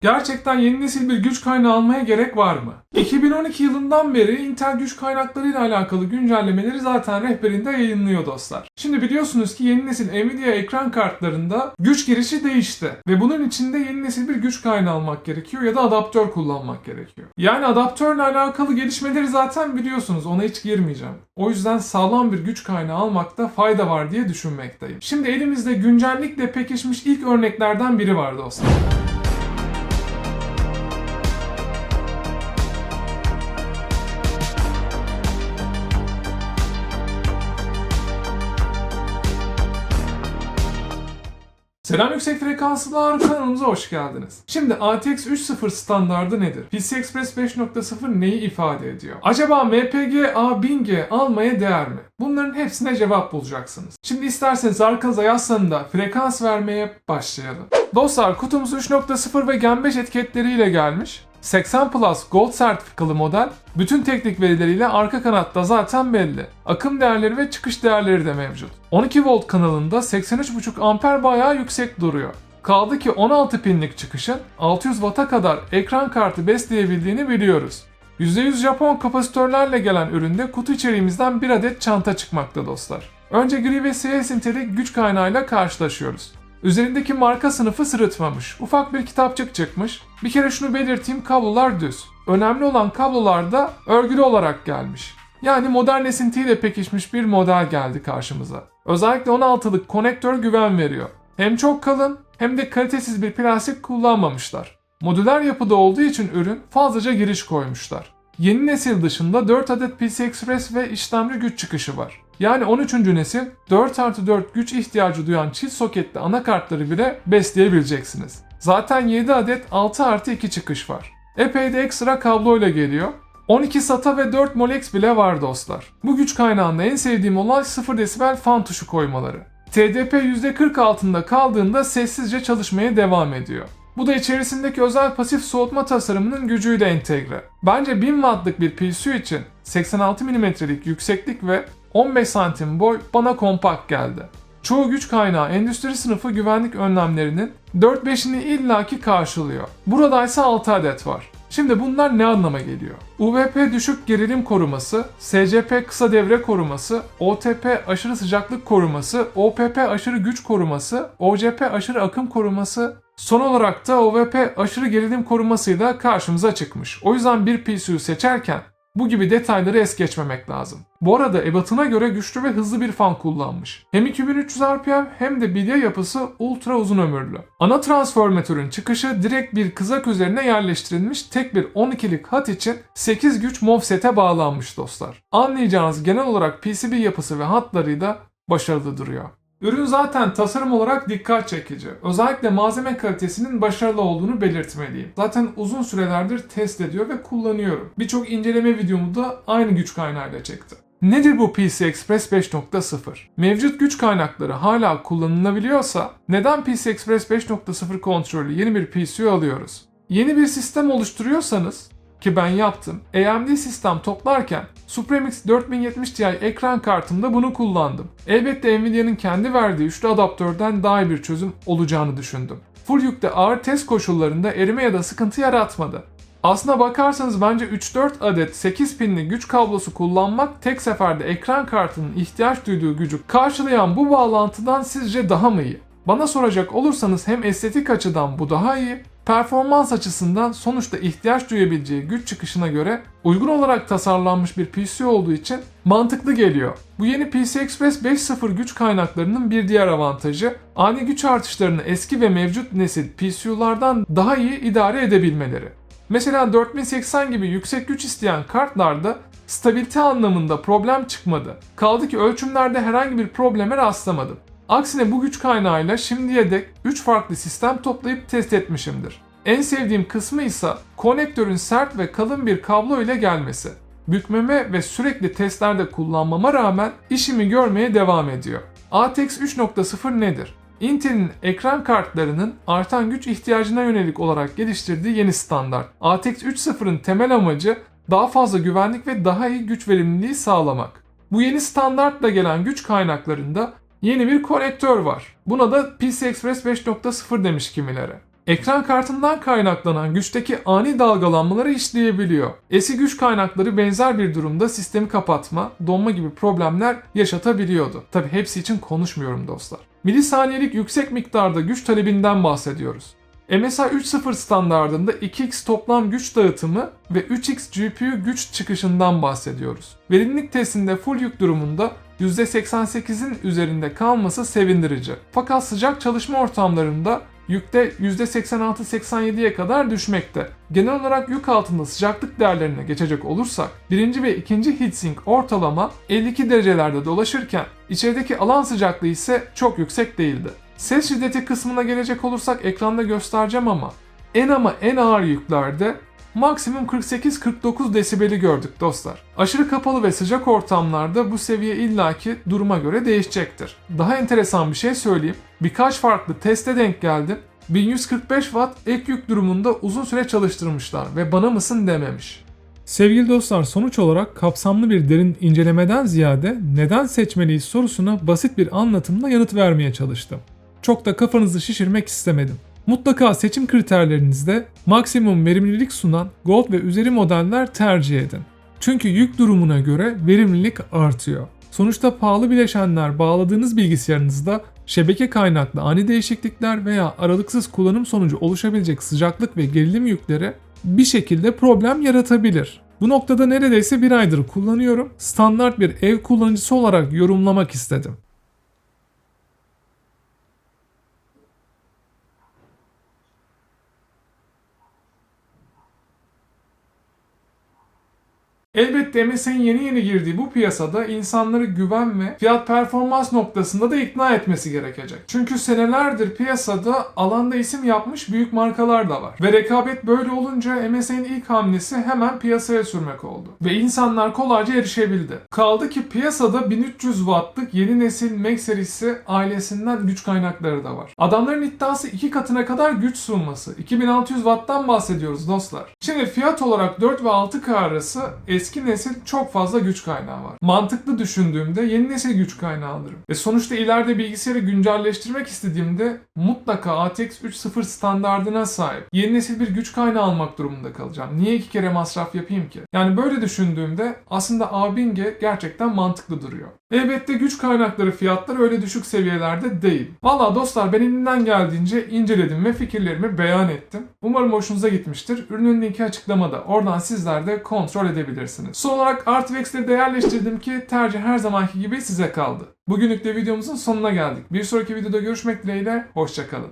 Gerçekten yeni nesil bir güç kaynağı almaya gerek var mı? 2012 yılından beri Intel güç kaynaklarıyla alakalı güncellemeleri zaten rehberinde yayınlıyor dostlar. Şimdi biliyorsunuz ki yeni nesil Nvidia ekran kartlarında güç girişi değişti. Ve bunun içinde yeni nesil bir güç kaynağı almak gerekiyor ya da adaptör kullanmak gerekiyor. Yani adaptörle alakalı gelişmeleri zaten biliyorsunuz ona hiç girmeyeceğim. O yüzden sağlam bir güç kaynağı almakta fayda var diye düşünmekteyim. Şimdi elimizde güncellikle pekişmiş ilk örneklerden biri var dostlar. Selam yüksek frekanslılar kanalımıza hoş geldiniz. Şimdi ATX 3.0 standardı nedir? PCI Express 5.0 neyi ifade ediyor? Acaba MPG A1000G almaya değer mi? Bunların hepsine cevap bulacaksınız. Şimdi isterseniz arkanıza yaslanın da frekans vermeye başlayalım. Dostlar kutumuz 3.0 ve Gen 5 etiketleriyle gelmiş. 80 Plus Gold sertifikalı model bütün teknik verileriyle arka kanatta zaten belli. Akım değerleri ve çıkış değerleri de mevcut. 12 volt kanalında 83.5 amper bayağı yüksek duruyor. Kaldı ki 16 pinlik çıkışın 600 Watt'a kadar ekran kartı besleyebildiğini biliyoruz. %100 Japon kapasitörlerle gelen üründe kutu içeriğimizden bir adet çanta çıkmakta dostlar. Önce gri ve siyah esintili güç kaynağıyla karşılaşıyoruz. Üzerindeki marka sınıfı sırıtmamış. Ufak bir kitapçık çıkmış. Bir kere şunu belirteyim kablolar düz. Önemli olan kablolar da örgülü olarak gelmiş. Yani modern esintiyle pekişmiş bir model geldi karşımıza. Özellikle 16'lık konektör güven veriyor. Hem çok kalın hem de kalitesiz bir plastik kullanmamışlar. Modüler yapıda olduğu için ürün fazlaca giriş koymuşlar. Yeni nesil dışında 4 adet PCI Express ve işlemci güç çıkışı var. Yani 13. nesil 4 artı 4 güç ihtiyacı duyan çift soketli anakartları bile besleyebileceksiniz. Zaten 7 adet 6 artı 2 çıkış var. Epey de ekstra kabloyla geliyor. 12 SATA ve 4 Molex bile var dostlar. Bu güç kaynağında en sevdiğim olay 0 desibel fan tuşu koymaları. TDP %40 altında kaldığında sessizce çalışmaya devam ediyor. Bu da içerisindeki özel pasif soğutma tasarımının gücüyle entegre. Bence 1000 wattlık bir PSU için 86 mm'lik yükseklik ve 15 santim boy bana kompakt geldi. Çoğu güç kaynağı endüstri sınıfı güvenlik önlemlerinin 4-5'ini illaki karşılıyor. Burada ise 6 adet var. Şimdi bunlar ne anlama geliyor? UVP düşük gerilim koruması, SCP kısa devre koruması, OTP aşırı sıcaklık koruması, OPP aşırı güç koruması, OCP aşırı akım koruması, son olarak da OVP aşırı gerilim korumasıyla karşımıza çıkmış. O yüzden bir PSU seçerken bu gibi detayları es geçmemek lazım. Bu arada ebatına göre güçlü ve hızlı bir fan kullanmış. Hem 2300 RPM hem de bilye yapısı ultra uzun ömürlü. Ana transformatörün çıkışı direkt bir kızak üzerine yerleştirilmiş tek bir 12'lik hat için 8 güç MOVSET'e bağlanmış dostlar. Anlayacağınız genel olarak PCB yapısı ve hatlarıyla başarılı duruyor. Ürün zaten tasarım olarak dikkat çekici. Özellikle malzeme kalitesinin başarılı olduğunu belirtmeliyim. Zaten uzun sürelerdir test ediyor ve kullanıyorum. Birçok inceleme videomu da aynı güç kaynağıyla çektim. Nedir bu PCI Express 5.0? Mevcut güç kaynakları hala kullanılabiliyorsa neden PCI Express 5.0 kontrollü yeni bir PCU alıyoruz? Yeni bir sistem oluşturuyorsanız ki ben yaptım. AMD sistem toplarken Supremix 4070 Ti ekran kartımda bunu kullandım. Elbette Nvidia'nın kendi verdiği üçlü adaptörden daha iyi bir çözüm olacağını düşündüm. Full yükte ağır test koşullarında erime ya da sıkıntı yaratmadı. Aslına bakarsanız bence 3-4 adet 8 pinli güç kablosu kullanmak tek seferde ekran kartının ihtiyaç duyduğu gücü karşılayan bu bağlantıdan sizce daha mı iyi? Bana soracak olursanız hem estetik açıdan bu daha iyi, performans açısından sonuçta ihtiyaç duyabileceği güç çıkışına göre uygun olarak tasarlanmış bir PC olduğu için mantıklı geliyor. Bu yeni PC Express 5.0 güç kaynaklarının bir diğer avantajı ani güç artışlarını eski ve mevcut nesil PCU'lardan daha iyi idare edebilmeleri. Mesela 4080 gibi yüksek güç isteyen kartlarda stabilite anlamında problem çıkmadı. Kaldı ki ölçümlerde herhangi bir probleme rastlamadım. Aksine bu güç kaynağıyla şimdiye dek 3 farklı sistem toplayıp test etmişimdir. En sevdiğim kısmı ise konektörün sert ve kalın bir kablo ile gelmesi. Bükmeme ve sürekli testlerde kullanmama rağmen işimi görmeye devam ediyor. ATX 3.0 nedir? Intel'in ekran kartlarının artan güç ihtiyacına yönelik olarak geliştirdiği yeni standart. ATX 3.0'ın temel amacı daha fazla güvenlik ve daha iyi güç verimliliği sağlamak. Bu yeni standartla gelen güç kaynaklarında yeni bir konektör var. Buna da PCI Express 5.0 demiş kimileri. Ekran kartından kaynaklanan güçteki ani dalgalanmaları işleyebiliyor. Eski güç kaynakları benzer bir durumda sistemi kapatma, donma gibi problemler yaşatabiliyordu. Tabi hepsi için konuşmuyorum dostlar. Milisaniyelik yüksek miktarda güç talebinden bahsediyoruz. MSI 3.0 standardında 2x toplam güç dağıtımı ve 3x GPU güç çıkışından bahsediyoruz. Verimlilik testinde full yük durumunda %88'in üzerinde kalması sevindirici. Fakat sıcak çalışma ortamlarında yükte %86-87'ye kadar düşmekte. Genel olarak yük altında sıcaklık değerlerine geçecek olursak, birinci ve ikinci heatsink ortalama 52 derecelerde dolaşırken içerideki alan sıcaklığı ise çok yüksek değildi. Ses şiddeti kısmına gelecek olursak ekranda göstereceğim ama en ama en ağır yüklerde maksimum 48-49 desibeli gördük dostlar. Aşırı kapalı ve sıcak ortamlarda bu seviye illaki duruma göre değişecektir. Daha enteresan bir şey söyleyeyim. Birkaç farklı teste denk geldim. 1145 watt ek yük durumunda uzun süre çalıştırmışlar ve bana mısın dememiş. Sevgili dostlar sonuç olarak kapsamlı bir derin incelemeden ziyade neden seçmeliyiz sorusuna basit bir anlatımla yanıt vermeye çalıştım. Çok da kafanızı şişirmek istemedim. Mutlaka seçim kriterlerinizde maksimum verimlilik sunan Gold ve üzeri modeller tercih edin. Çünkü yük durumuna göre verimlilik artıyor. Sonuçta pahalı bileşenler bağladığınız bilgisayarınızda şebeke kaynaklı ani değişiklikler veya aralıksız kullanım sonucu oluşabilecek sıcaklık ve gerilim yükleri bir şekilde problem yaratabilir. Bu noktada neredeyse bir aydır kullanıyorum. Standart bir ev kullanıcısı olarak yorumlamak istedim. Elbette MSI'nin yeni yeni girdiği bu piyasada insanları güven ve fiyat performans noktasında da ikna etmesi gerekecek. Çünkü senelerdir piyasada alanda isim yapmış büyük markalar da var. Ve rekabet böyle olunca MSI'nin ilk hamlesi hemen piyasaya sürmek oldu. Ve insanlar kolayca erişebildi. Kaldı ki piyasada 1300 wattlık yeni nesil Mac serisi ailesinden güç kaynakları da var. Adamların iddiası iki katına kadar güç sunması. 2600 watttan bahsediyoruz dostlar. Şimdi fiyat olarak 4 ve 6K arası eski nesil çok fazla güç kaynağı var. Mantıklı düşündüğümde yeni nesil güç kaynağı alırım. Ve sonuçta ileride bilgisayarı güncelleştirmek istediğimde mutlaka ATX 3.0 standardına sahip yeni nesil bir güç kaynağı almak durumunda kalacağım. Niye iki kere masraf yapayım ki? Yani böyle düşündüğümde aslında A1000G gerçekten mantıklı duruyor. Elbette güç kaynakları fiyatları öyle düşük seviyelerde değil. Valla dostlar ben elimden geldiğince inceledim ve fikirlerimi beyan ettim. Umarım hoşunuza gitmiştir. Ürünün linki açıklamada. Oradan sizler de kontrol edebilirsiniz. Son olarak Artvex'leri de yerleştirdim ki tercih her zamanki gibi size kaldı. Bugünlük de videomuzun sonuna geldik. Bir sonraki videoda görüşmek dileğiyle. Hoşçakalın.